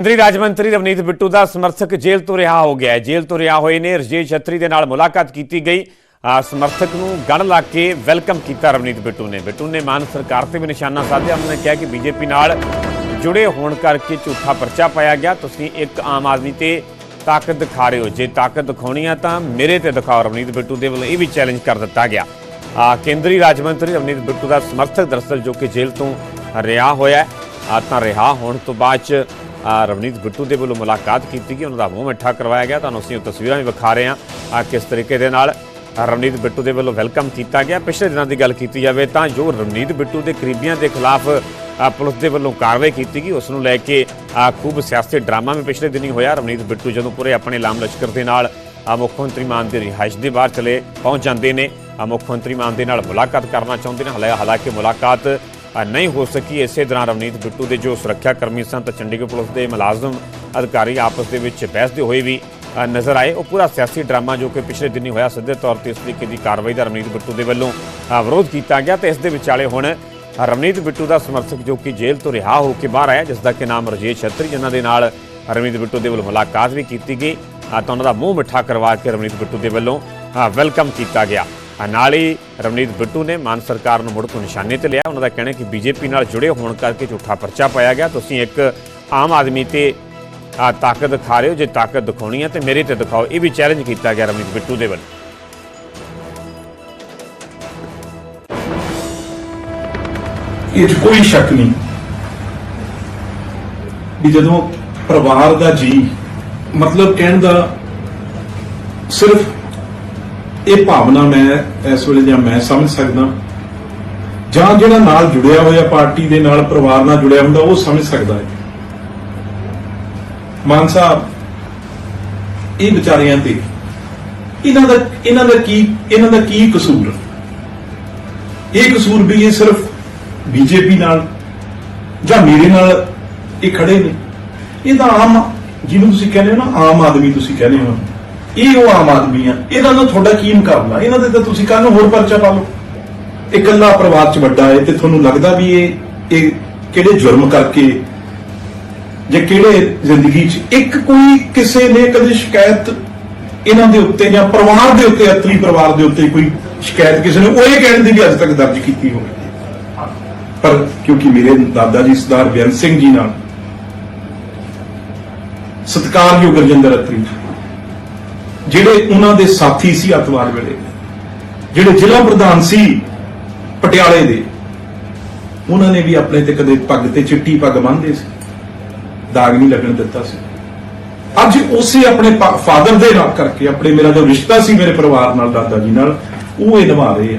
ਕੇਂਦਰੀ ਰਾਜ ਮੰਤਰੀ ਰਵਨੀਤ ਬਿੱਟੂ ਦਾ ਸਮਰਥਕ ਜੇਲ੍ਹ ਤੋਂ ਰਿਹਾ ਹੋ ਗਿਆ ਹੈ। ਜੇਲ੍ਹ ਤੋਂ ਰਿਹਾ ਹੋਏ ਨੇ ਰਜੇਸ਼ ਛਤਰੀ ਦੇ ਨਾਲ ਮੁਲਾਕਾਤ ਕੀਤੀ ਗਈ। ਸਮਰਥਕ ਨੂੰ ਗੜ ਲਾ ਕੇ ਵੈਲਕਮ ਕੀਤਾ ਰਵਨੀਤ ਬਿੱਟੂ ਨੇ। ਬਿੱਟੂ ਨੇ ਮਾਨ ਸਰਕਾਰ ਤੇ ਵੀ ਨਿਸ਼ਾਨਾ ਸਾਧਿਆ। ਉਹਨਾਂ ਨੇ ਕਿਹਾ ਕਿ ਬੀਜੇਪੀ ਨਾਲ ਜੁੜੇ ਹੋਣ ਕਰਕੇ ਝੂਠਾ ਪਰਚਾ ਪਾਇਆ ਗਿਆ। ਤੁਸੀਂ ਇੱਕ ਆਮ ਆਦਮੀ ਤੇ ਤਾਕਤ ਦਿਖਾ ਰਹੇ ਹੋ। ਜੇ ਤਾਕਤ ਦਿਖਾਉਣੀ ਆ ਤਾਂ ਮੇਰੇ ਤੇ ਦਿਖਾਓ। ਰਵਨੀਤ ਬਿੱਟੂ ਦੇ ਵੱਲੋਂ ਇਹ ਵੀ ਚੈਲੰਜ ਕਰ ਦਿੱਤਾ ਗਿਆ। ਕੇਂਦਰੀ ਰਾਜ ਮੰਤਰੀ ਰਵਨੀਤ ਬਿੱਟੂ ਦਾ ਸਮਰਥਕ ਦਰਅਸਲ ਜੋ ਕਿ ਜੇਲ੍ਹ ਤੋਂ ਰਿਹਾ ਹੋਇਆ ਆ, ਤਾਂ ਰਿਹਾ ਹੋਣ ਤੋਂ ਬਾਅਦ ਚ ਰਵਨੀਤ ਬਿੱਟੂ ਦੇ ਵੱਲੋਂ ਮੁਲਾਕਾਤ ਕੀਤੀ ਗਈ, ਉਹਨਾਂ ਦਾ ਮੂੰਹ ਮਿੱਠਾ ਕਰਵਾਇਆ ਗਿਆ। ਤੁਹਾਨੂੰ ਅਸੀਂ ਉਹ ਤਸਵੀਰਾਂ ਵੀ ਵਿਖਾ ਰਹੇ ਹਾਂ ਕਿਸ ਤਰੀਕੇ ਦੇ ਨਾਲ ਰਵਨੀਤ ਬਿੱਟੂ ਦੇ ਵੱਲੋਂ ਵੈਲਕਮ ਕੀਤਾ ਗਿਆ। ਪਿਛਲੇ ਦਿਨਾਂ ਦੀ ਗੱਲ ਕੀਤੀ ਜਾਵੇ ਤਾਂ ਜੋ ਰਵਨੀਤ ਬਿੱਟੂ ਦੇ ਕਰੀਬੀਆਂ ਦੇ ਖਿਲਾਫ ਪੁਲਿਸ ਦੇ ਵੱਲੋਂ ਕਾਰਵਾਈ ਕੀਤੀ ਗਈ, ਉਸ ਨੂੰ ਲੈ ਕੇ ਖੂਬ ਸਿਆਸੀ ਡਰਾਮਾ ਵੀ ਪਿਛਲੇ ਦਿਨੀ ਹੋਇਆ। ਰਵਨੀਤ ਬਿੱਟੂ ਜਦੋਂ ਪੂਰੇ ਆਪਣੇ ਲਾਮ ਲਸ਼ਕਰ ਦੇ ਨਾਲ ਮੁੱਖ ਮੰਤਰੀ ਮਾਨ ਦੀ ਰਿਹਾਇਸ਼ ਦੇ ਬਾਹਰ ਚਲੇ ਪਹੁੰਚ ਜਾਂਦੇ ਨੇ ਮੁੱਖ ਮੰਤਰੀ ਮਾਨ ਦੇ ਨਾਲ ਮੁਲਾਕਾਤ ਕਰਨਾ ਚਾਹੁੰਦੇ ਨੇ। ਹਾਲਾ- ਹਾਲਾਂਕਿ ਮੁਲਾਕਾਤ ਨਹੀਂ ਹੋ ਸਕੀ। ਇਸੇ ਦੌਰਾਨ ਰਵਨੀਤ ਬਿੱਟੂ ਦੇ ਜੋ ਸੁਰੱਖਿਆ ਕਰਮੀ ਸਨ, ਤਾਂ ਚੰਡੀਗੜ੍ਹ ਪੁਲਿਸ ਦੇ ਮੁਲਾਜ਼ਮ ਅਧਿਕਾਰੀ ਆਪਸ ਦੇ ਵਿੱਚ ਬਹਿਸਦੇ ਹੋਏ ਵੀ ਨਜ਼ਰ ਆਏ। ਉਹ ਪੂਰਾ ਸਿਆਸੀ ਡਰਾਮਾ ਜੋ ਕਿ ਪਿਛਲੇ ਦਿਨੀ ਹੋਇਆ, ਸਿੱਧੇ ਤੌਰ ਤੇ ਇਸ ਤਰੀਕੇ ਦੀ ਕਾਰਵਾਈ ਦਾ ਰਵਨੀਤ ਬਿੱਟੂ ਦੇ ਵੱਲੋਂ ਵਿਰੋਧ ਕੀਤਾ ਗਿਆ। ਤੇ ਇਸ ਦੇ ਵਿਚਾਲੇ ਹੁਣ ਰਵਨੀਤ ਬਿੱਟੂ ਦਾ ਸਮਰਥਕ ਜੋ ਕਿ ਜੇਲ੍ਹ ਤੋਂ ਰਿਹਾ ਹੋ ਕੇ ਬਾਹਰ ਆਇਆ ਜਿਸ ਦਾ ਕਿ ਨਾਮ ਰਜੇਸ਼ ਛੱਤਰੀ, ਜਿਨ੍ਹਾਂ ਦੇ ਨਾਲ ਰਵਨੀਤ ਬਿੱਟੂ ਦੇ ਵੱਲੋਂ ਮੁਲਾਕਾਤ ਵੀ ਕੀਤੀ ਗਈ। ਤਾਂ ਉਹਨਾਂ ਦਾ ਮੂੰਹ ਮਿੱਠਾ ਕਰਵਾ ਕੇ ਰਵਨੀਤ ਬਿੱਟੂ ਦੇ ਵੱਲੋਂ ਵੈਲਕਮ ਕੀਤਾ ਗਿਆ। ਨਾਲ ਹੀ ਰਵਨੀਤ ਬਿੱਟੂ ਨੇ ਮਾਨ ਸਰਕਾਰ ਨੂੰ ਮੁੜ ਤੋਂ ਨਿਸ਼ਾਨੇ ਤੇ ਲਿਆ। ਉਹਨਾਂ ਦਾ ਕਹਿਣਾ ਹੈ ਕਿ ਬੀਜੇਪੀ ਨਾਲ ਜੁੜੇ ਹੋਣ ਕਰਕੇ ਝੂਠਾ ਪਰਚਾ ਪਾਇਆ ਗਿਆ। ਤੁਸੀਂ ਇੱਕ ਆਮ ਆਦਮੀ ਤੇ ਅ, ਤਾਕਤ ਦਿਖਾ ਰਹੇ ਹੋ। ਜੇ ਤਾਕਤ ਦਿਖਾਉਣੀ ਹੈ ਤੇ ਮੇਰੇ ਤੇ ਦਿਖਾਓ। ਇਹ ਵੀ ਚੈਲੰਜ ਕੀਤਾ ਗਿਆ ਰਵਨੀਤ ਬਿੱਟੂ ਦੇ ਵੱਲੋਂ। ਇਹ ਕੋਈ ਸ਼ੱਕ ਨਹੀਂ ਵੀ ਜਦੋਂ ਪਰਿਵਾਰ ਦਾ ਜੀ ਮਤਲਬ ਕਹਿਣ ਦਾ ਸਿਰਫ ਇਹ ਭਾਵਨਾ ਮੈਂ ਇਸ ਵੇਲੇ ਜਾਂ ਮੈਂ ਸਮਝ ਸਕਦਾ। ਜਾਂ ਜਿਹੜਾ ਨਾਲ ਜੁੜਿਆ ਹੋਇਆ ਪਾਰਟੀ ਦੇ ਨਾਲ ਪਰਿਵਾਰ ਨਾਲ ਜੁੜਿਆ ਹੁੰਦਾ, ਉਹ ਸਮਝ ਸਕਦਾ ਹੈ। ਮਾਨ ਸਾਹਿਬ, ਇਹ ਵਿਚਾਰਿਆਂ ਤੇ ਇਹਨਾਂ ਦਾ ਇਹਨਾਂ ਦਾ ਕੀ, ਇਹਨਾਂ ਦਾ ਕੀ ਕਸੂਰ? ਇਹ ਕਸੂਰ ਵੀ ਇਹ ਸਿਰਫ ਬੀਜੇਪੀ ਨਾਲ ਜਾਂ ਮੇਰੇ ਨਾਲ ਇਹ ਖੜੇ ਨੇ। ਇਹ ਤਾਂ ਆਮ, ਜਿਹਨੂੰ ਤੁਸੀਂ ਕਹਿੰਦੇ ਹੋ ਨਾ, ਆਮ ਆਦਮੀ ਤੁਸੀਂ ਕਹਿੰਦੇ ਹੋ। ਇਹ ਉਹ ਆਮ ਆਦਮੀ ਆ। ਇਹਦਾ ਨਾਲ ਤੁਹਾਡਾ ਕੀ ਮੁਕਾਬਲਾ? ਇਹਨਾਂ ਦੇ ਤਾਂ ਤੁਸੀਂ ਕੱਲ ਨੂੰ ਹੋਰ ਪਰਚਾ ਪਾ ਲਓ। ਇਕੱਲਾ ਪਰਿਵਾਰ ਚ ਵੱਡਾ ਹੈ ਤੇ ਤੁਹਾਨੂੰ ਲੱਗਦਾ ਵੀ ਇਹ ਇਹ ਕਿਹੜੇ ਜੁਰਮ ਕਰਕੇ ਜਾਂ ਕਿਹੜੇ ਜ਼ਿੰਦਗੀ ਚ? ਇੱਕ ਕੋਈ ਕਿਸੇ ਨੇ ਕਦੇ ਸ਼ਿਕਾਇਤ ਇਹਨਾਂ ਦੇ ਉੱਤੇ ਜਾਂ ਪਰਿਵਾਰ ਦੇ ਉੱਤੇ, ਅਤਲੀ ਪਰਿਵਾਰ ਦੇ ਉੱਤੇ ਕੋਈ ਸ਼ਿਕਾਇਤ ਕਿਸੇ ਨੇ, ਉਹ ਇਹ ਕਹਿਣ ਦੀ ਵੀ ਅੱਜ ਤੱਕ ਦਰਜ ਕੀਤੀ ਹੋਵੇ। ਪਰ ਕਿਉਂਕਿ ਮੇਰੇ ਦਾਦਾ ਜੀ ਸਰਦਾਰ ਬੇਅੰਤ ਸਿੰਘ ਜੀ ਨਾਲ ਸਤਿਕਾਰਯੋਗ ਰਜਿੰਦਰ ਅਤਰੀ ਜਿਹੜੇ ਉਹਨਾਂ ਦੇ ਸਾਥੀ ਸੀ ਅਤਵਾਦ ਵੇਲੇ, ਜਿਹੜੇ ਜ਼ਿਲ੍ਹਾ ਪ੍ਰਧਾਨ ਸੀ ਪਟਿਆਲੇ ਦੇ, ਉਹਨਾਂ ਨੇ ਵੀ ਆਪਣੇ ਤੇ ਕਦੇ ਪੱਗ ਤੇ ਚਿੱਟੀ ਪੱਗ ਬੰਨ੍ਹਦੇ ਸੀ, ਦਾਗ ਨਹੀਂ ਲੱਗਣ ਦਿੱਤਾ ਸੀ। ਅੱਜ ਉਸੇ ਆਪਣੇ ਫਾਦਰ ਦੇ ਨਾਲ ਕਰਕੇ, ਆਪਣੇ ਮੇਰਾ ਜੋ ਰਿਸ਼ਤਾ ਸੀ ਮੇਰੇ ਪਰਿਵਾਰ ਨਾਲ, ਦਾਦਾ ਜੀ ਨਾਲ, ਉਹ ਇਹ ਨਿਭਾ ਰਹੇ ਆ।